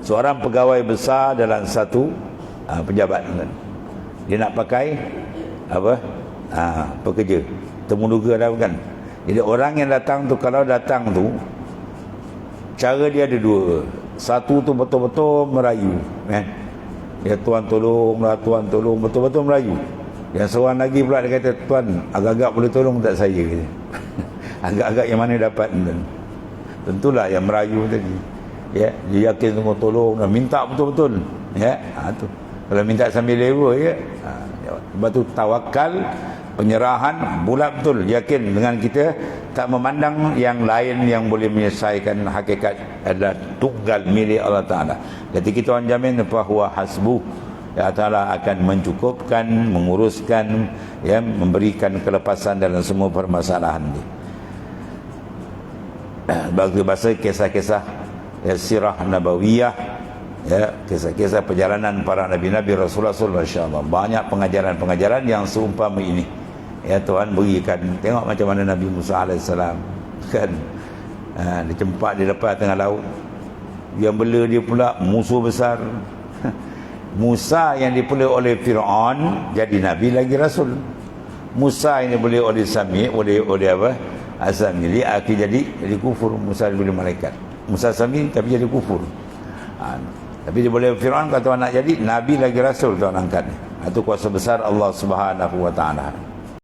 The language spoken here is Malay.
seorang pegawai besar dalam satu uh, pejabat dia nak pakai apa? Uh, pekerja. Temuduga dah kan jadi orang yang datang tu kalau datang tu cara dia ada dua. Satu tu betul-betul merayu eh. Dia tuan tolonglah tuan tolong betul-betul merayu. Yang seorang lagi pula dia kata tuan agak-agak boleh tolong tak saya? Agak-agak yang mana dapat tentulah yang merayu tadi ya dia yakin semua tolong dan minta betul-betul. Ya ha, tu. Kalau minta sambil lewa ya. Ha, sebab tu tawakal penyerahan bulat betul. Yakin dengan kita tak memandang yang lain yang boleh menyelesaikan hakikat adalah tunggal milik Allah Ta'ala. Jadi kita orang jamin bahawa hasbuh Ya Ta'ala akan mencukupkan, menguruskan, ya, memberikan kelepasan dalam semua permasalahan ini. Bagi bahasa kisah-kisah ya, sirah nabawiyah, ya, kisah-kisah perjalanan para nabi-nabi Rasulullah SAW. Banyak pengajaran-pengajaran yang seumpama ini. Ya Tuhan berikan. Tengok macam mana Nabi Musa AS. Kan? Ha, dia cempak di depan tengah laut. Yang bela dia pula musuh besar. Musa yang dipelih oleh Fir'aun jadi Nabi lagi Rasul. Musa yang dipelih oleh Sami, oleh oleh apa? Asami dia akhir jadi jadi kufur Musa dipelih malaikat. Musa Sami tapi jadi kufur. Ha, tapi dia boleh Fir'aun kata nak jadi Nabi lagi Rasul tuan angkat. Itu kuasa besar Allah Subhanahu wa taala.